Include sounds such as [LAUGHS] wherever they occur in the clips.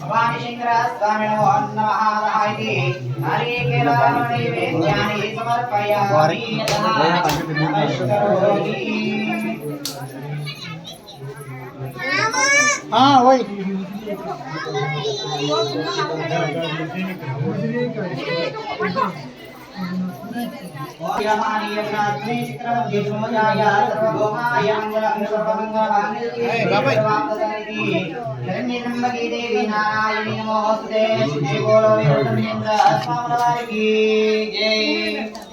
భవాని శంకర స్వామి నమో నమ ఇది నైవేద్యాన్ని సమర్పయామి ఓయ్. దేవి నారాయణి నమోస్తే శ్రీ బోలో స్వాముల వారికి జై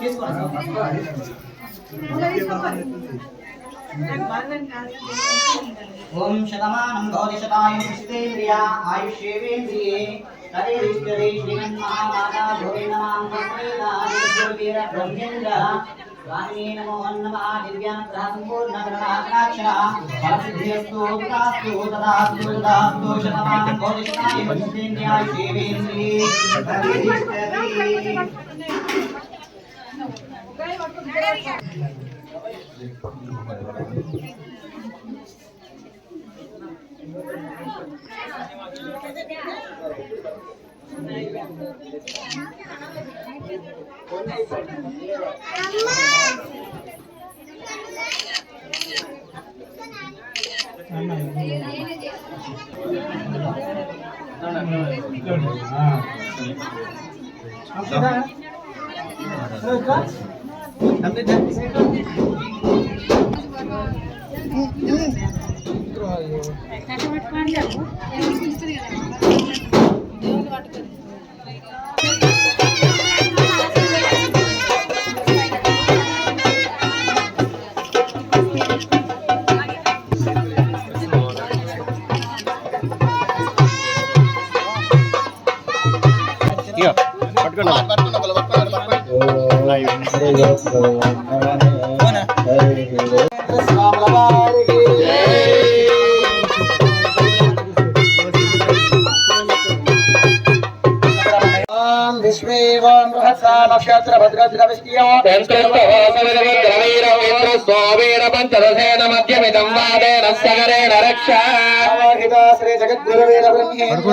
తీసుకోండి ओम शतमानं बोधिशतायुष्टेन्द्रिया आयुष्येवेन्द्रिये तदेष्टरे श्रीमन्महामाता भुवे नमाङ्गस्मेनादिवीर ब्रह्मेन्द्र स्वामिने नमो नमः दिव्यानुग्रहसम्पूर्णगणाकराक्षरा फलसिद्धिरस्तु తదాస్తు శతమానం పట్టుకోండి.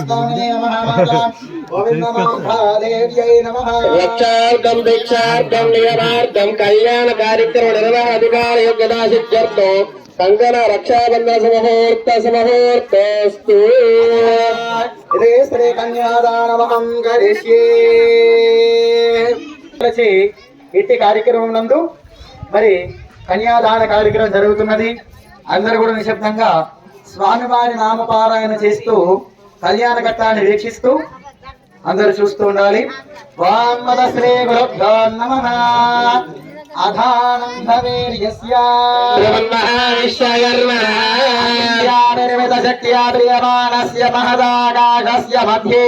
స్వామినే నమః. గోవింద [LAUGHS] మహాదేవ్యై నమః. రక్షార్థం భిక్షార్థం నియమార్థం కళ్యాణ కార్యక్రమ నిర్వహణాధికార యోగ్యతా సిద్ధ్యర్థం కంకణ రక్షాబంధన సమహూర్త సమహూర్తస్తు ఇదే శ్రీ కన్యాదానమహం కరిష్యే. ఇట్టి కార్యక్రమం నందు మరి కన్యాదాన కార్యక్రమం జరుగుతున్నది. అందరూ కూడా నిశ్శబ్దంగా స్వామివారి నామపారాయణ చేస్తూ కళ్యాణ ఘట్టాన్ని వీక్షిస్తూ అందరూ చూస్తూ ఉండాలి. వామద శ్రీ గురుభ్యో నమః. అధానం భవేర్యస్య నిర్మిత శక్త్యా ప్రియమాణస్య మహదాకాశస్య మధ్యే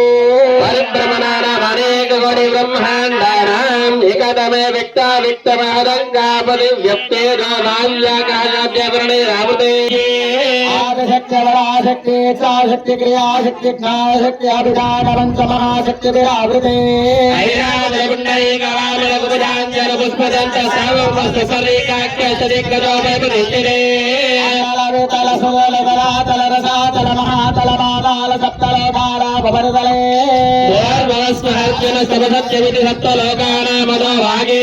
పరిభ్రమణానామనేక కోటి బ్రహ్మాండానాం ఏకదమే విక్త విక్త మహదంగాపది వ్యక్తేజో నాల్యాకాశాద్యవరణే రామతే ఆదిశక్తి వరాశక్తి చాశక్తి క్రియాశక్తి జ్ఞానశక్తి అభిధాన పంచ మహాశక్తి విరావృతే ఐరాజపుండరీకవామలకుపుజాంజన పుష్పదంత సర్వమస్తు సరీకాఖ్య శరీకజో వైపునిష్ఠిరే సప్తలోకానామదో భాగే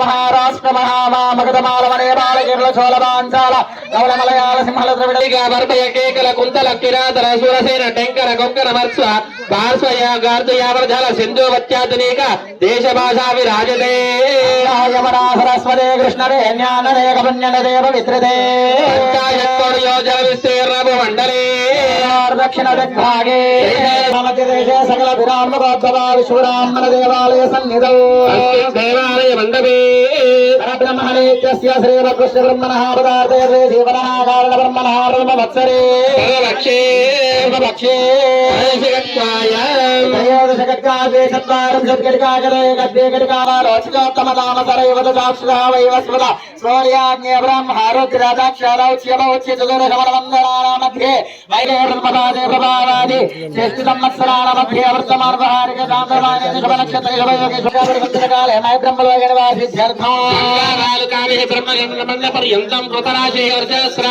మహారాష్ట్ర మహామామగతమాలమనే బాలకిర్ల చోళమాంచాల కవల మలయాళ సింహల ద్రవిడ వర్మ ఏకేకల కుంతల కిరాతల సురసేన టెంకర కొంకర మత్స్వ పార్శ్వయ గార్ధయావర్ధల సింధు వత్యాధునిక దేశ భాషా విరాజతే యమనా సరస్వతే కృష్ణరే జ్ఞానరేక పుణ్యదేవ విత్రదే పంచాయత్వ యోజన విస్తీర్ణ మండలే దక్షిణ దిగ్భాగే సకల విశ్వరామణ దేవాలయ సన్నిధౌ దేవాలయ మండపే బ్రహ్మణः పదార్థే జీవనः కారణ బ్రహ్మణः భక్షే భక్షే मध्ये वैदेवृत्पदादे प्रभावादि श्रेष्ठसंवत्सराण मध्ये वर्तमानवहारिक सान्द्रमाणे शुभनक्षत्रयुभयोगिशुभकाले मय ब्रह्मलोकनिवासिध्यर्थाकालकाभिः ब्रह्मचन्द्रमण्डपर्यन्तं कृतराशेः वर्षस्रा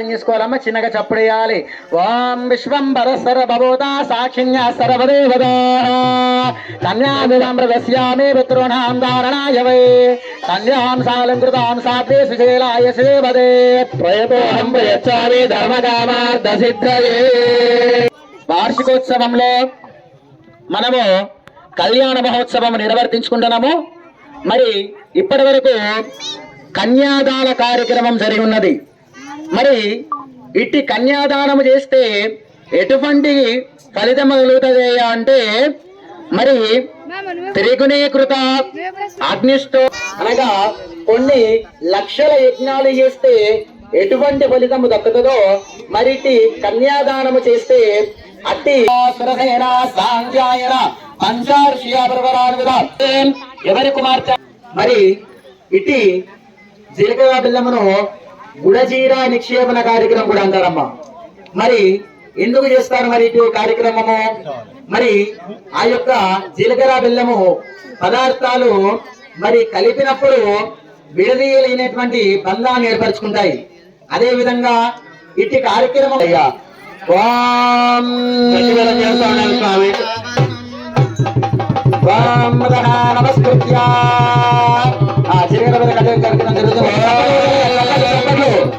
చేసుకోవాలమ్మ చిన్నగా చప్పుడేయాలి. ఓం విశ్వంబర సర్వభూత సాక్షిణ్య సర్వదేవదా. కన్యామిరస్యామి పితॄణాం ధారణాయ వై. కన్యాం సాలంకృతాం సాధ్యే సుశీలాయ శ్రీమదే ప్రయతోహం ప్రయచ్చామి ధర్మకామార్థ సిద్ధయే వార్షికోత్సవంలో మనము కళ్యాణ మహోత్సవం నిర్వర్తించుకుంటున్నాము. మరి ఇప్పటి వరకు కన్యాదాన కార్యక్రమం జరిగి ఉన్నది. మరి ఇట్టి కన్యాదానం చేస్తే ఎటువంటి ఫలితం కలుగుతుంది అంటే మరి త్రిగుణీకృత అగ్నిష్టో అనగా కొన్ని లక్షల యజ్ఞాలు చేస్తే ఎటువంటి ఫలితము దక్కుతుందో మరి కన్యాదానము చేస్తే అట్టి సురసేన సాంధ్యాయన పంచార్షియ ఎవరి కుమార్తె మరి ఇటీ జీలకర్ర బిల్లమును గుడజీర నిక్షేపణ కార్యక్రమం కూడా అంటారమ్మా. మరి ఎందుకు చేస్తారు మరి ఇటు కార్యక్రమము? మరి ఆ యొక్క జీలకర్ర బెల్లము పదార్థాలు మరి కలిపినప్పుడు విడదీయలేనటువంటి బంధాన్ని ఏర్పరచుకుంటాయి. అదే విధంగా ఇట్టి కార్యక్రమం అయ్యా. నమస్కృత్య. ఆ జీలకర్ర బెల్ల కార్యక్రమం జరుగుతుంది.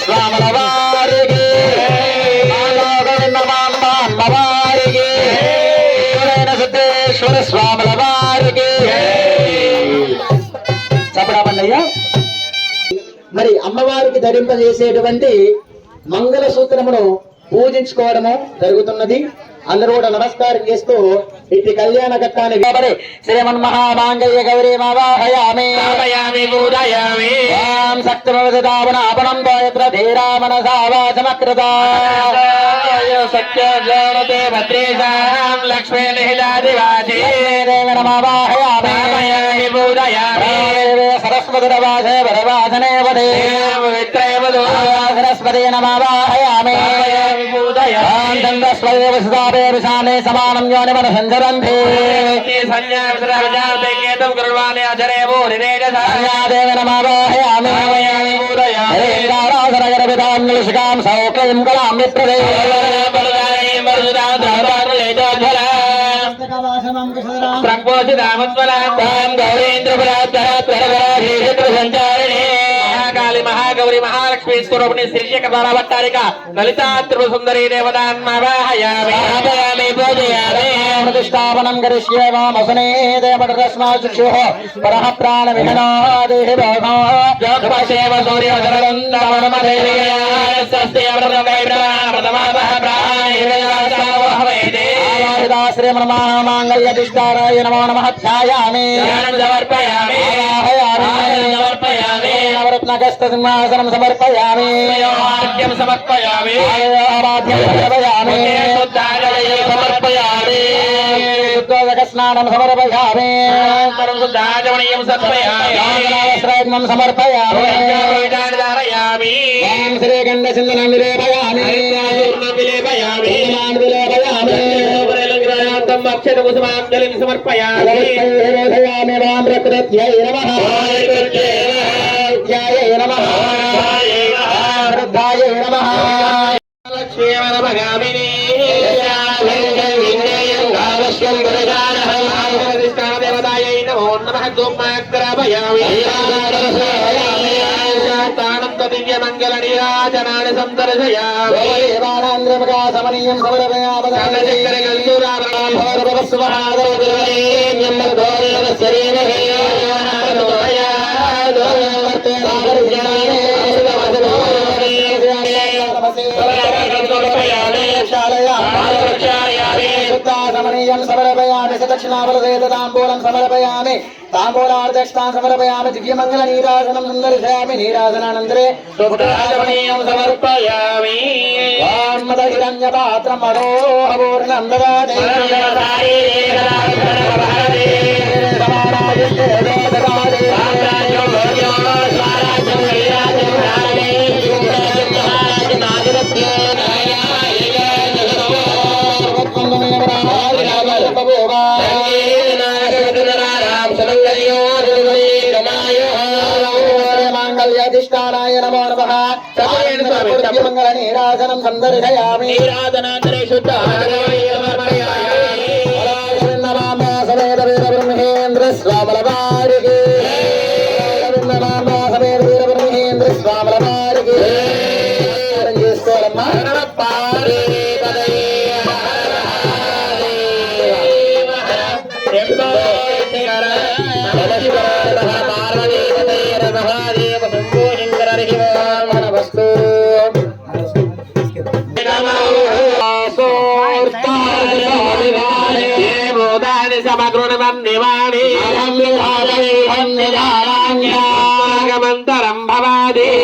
స్వాముల వారికి వారికి సిద్ధేశ్వర స్వాముల వారికి చెప్పడామన్నయ్యా మరి అమ్మవారికి ధరింపజేసేటువంటి మంగళ సూత్రమును పూజించుకోవడము జరుగుతున్నది. అందరూ కూడా నమస్కారం చేస్తూ ఇట్టి కళ్యాణ ఘట్టాన్ని కాబట్టి శ్రీమన్మహామాంగళ్య గౌరీ మావాహయామి పూజయామి ఓం శక్తిమవదావనాపణం తోయత్ర ధీరామనసావాచమకృత సత్యోజోనతే భద్రేశాం లక్ష్మీ నిహిలాదివాసి దేవనమావాహయామి స్థాపయామి పూజయామి సరస్వతిరవాసే వరవాసనే వదే పవిత్రయవదో సరస్వతి నమావాహయామి విశానే సమానం యోనిమన సంచరంతి సంజ్ఞాతం కృణ్వాణి అచరే భూరిరేజసా దేవ నమావాహయామి హరేరారాధనగరవిధాన్యుషికాం సౌక్లయం కళాం మిత్రదే సంచారిణి ఈశ్వరుని శ్రీశేఖర భట్టారిక లలితా త్రిపుర సుందరి దేవతాన్మావాహయామి పూజయామి ప్రతిష్టాపనం కరిష్యే మామసనే దేవటరస్మా శిశుః పరః ప్రాణ విహనాదేహి భోగో జోక్షేవ సూర్యోదరగంధమనమదేవయా సస్తే అమృతమై ప్రథమాపః ప్రాణాయేవే నమో నమః. ధ్యాయామి. సమర్పయామి. సమర్పయామి. ప్రయత్నకస్తమాసనం సమర్పయామి. ఆర్ఘ్యం సమర్పయామి. సమర్పయామి. సమర్పయామి. స్నానం సమర్పయామి. సమర్పయామి. సమర్పయామి. శ్రీగండ చిందనం విలేపయామి విలేపయామి విలేపయామి అక్షర కుసుమాంజలిం సమర్పయామి రామ ప్రకృత్యై నమః వైద్యాయ నమ? వృద్ధాయ నమ? లక్ష్మీవరమగామిని దివ్యమంగళనీరాజనాన్ని సందర్శయామనీయం సమరమయాపదూరామస్వహాదోరేణ సమర్పయామి సదక్షిణాబలసేత సమర్పయామి తాంబూలార్దక్షిణాం సమర్పయామి దివ్యమంగళ నీరాసనం సందర్శయామి నీరాజనానందరే రాజమణీయం సమర్పయామి. వాన్మద హిరణ్య పాత్రం మనోహపూర్ణం నమః మంగళ నీరాసనం సందర్శయామి నీరాజనాంతరే శుద్ధ సమేత వీర బ్రహ్మేంద్ర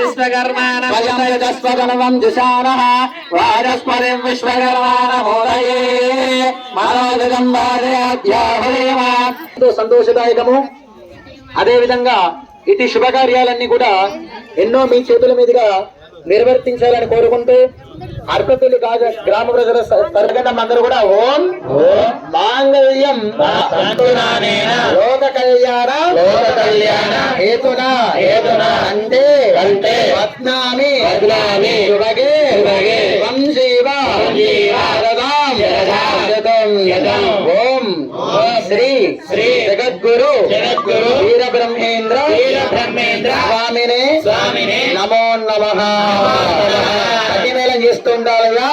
విశ్వకర్మాణం దిశానః వారస్పతిం విశ్వకర్మానమోదయే సంతోషదాయకము. అదే విధంగా ఇటు శుభకార్యాలన్నీ కూడా ఎన్నో మీ చేతుల మీదుగా నిర్వర్తించాలని కోరుకుంటూ అర్కతులు కాజ గ్రామ ప్రజల తరగతం అందరూ కూడా ఓం మాంగళ్యం లోక కళ్యాణ లోక కళ్యాణ హేతున హేతున అంటే అంటే వత్నామి వత్నామి శుభగే శ్రీ శ్రీ జగద్గురు జగద్గురు వీర బ్రహ్మేంద్ర వీర బ్రహ్మేంద్ర స్వామినే స్వామినే నమో నమః. అతిమేళం చేస్తుండాలిగా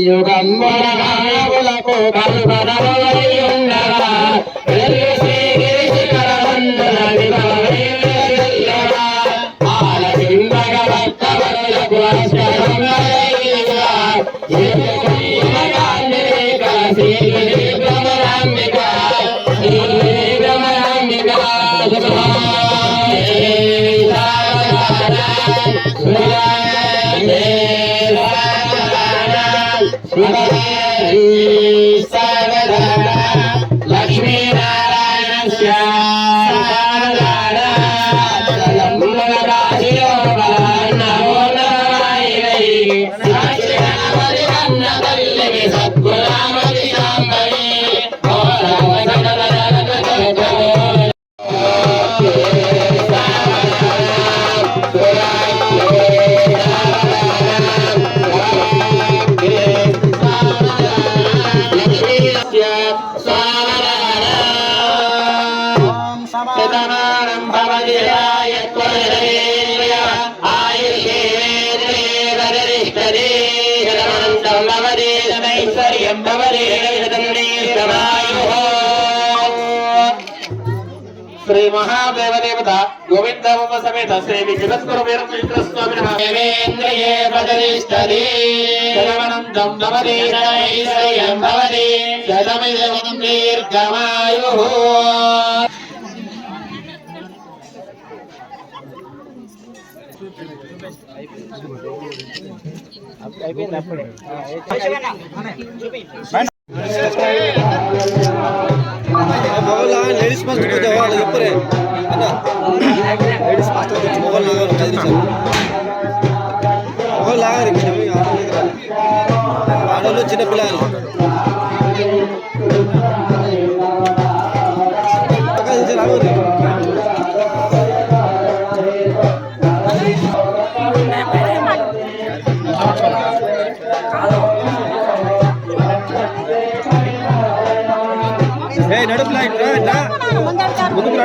కలియుగంబులకు కల్పనయుండగా ఆలకిందగలకు శ్రీ మహాదేవ దేవత గోవిందమ్మ సమేత శ్రీ విజయస్వర వీరేంద్రియే ప్రతిష్టతి శతమనంతం భవతి శతైశ్వర్యం లేడీస్ ఫస్ట్ వాళ్ళు చెప్పురే లేడీస్ ఫస్ట్ ఆడవాళ్ళు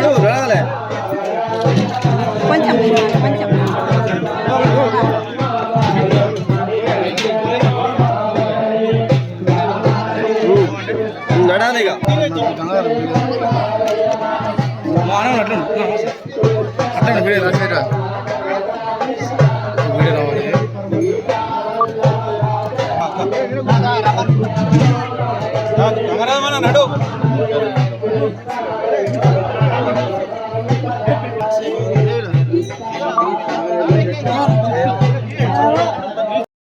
六十岁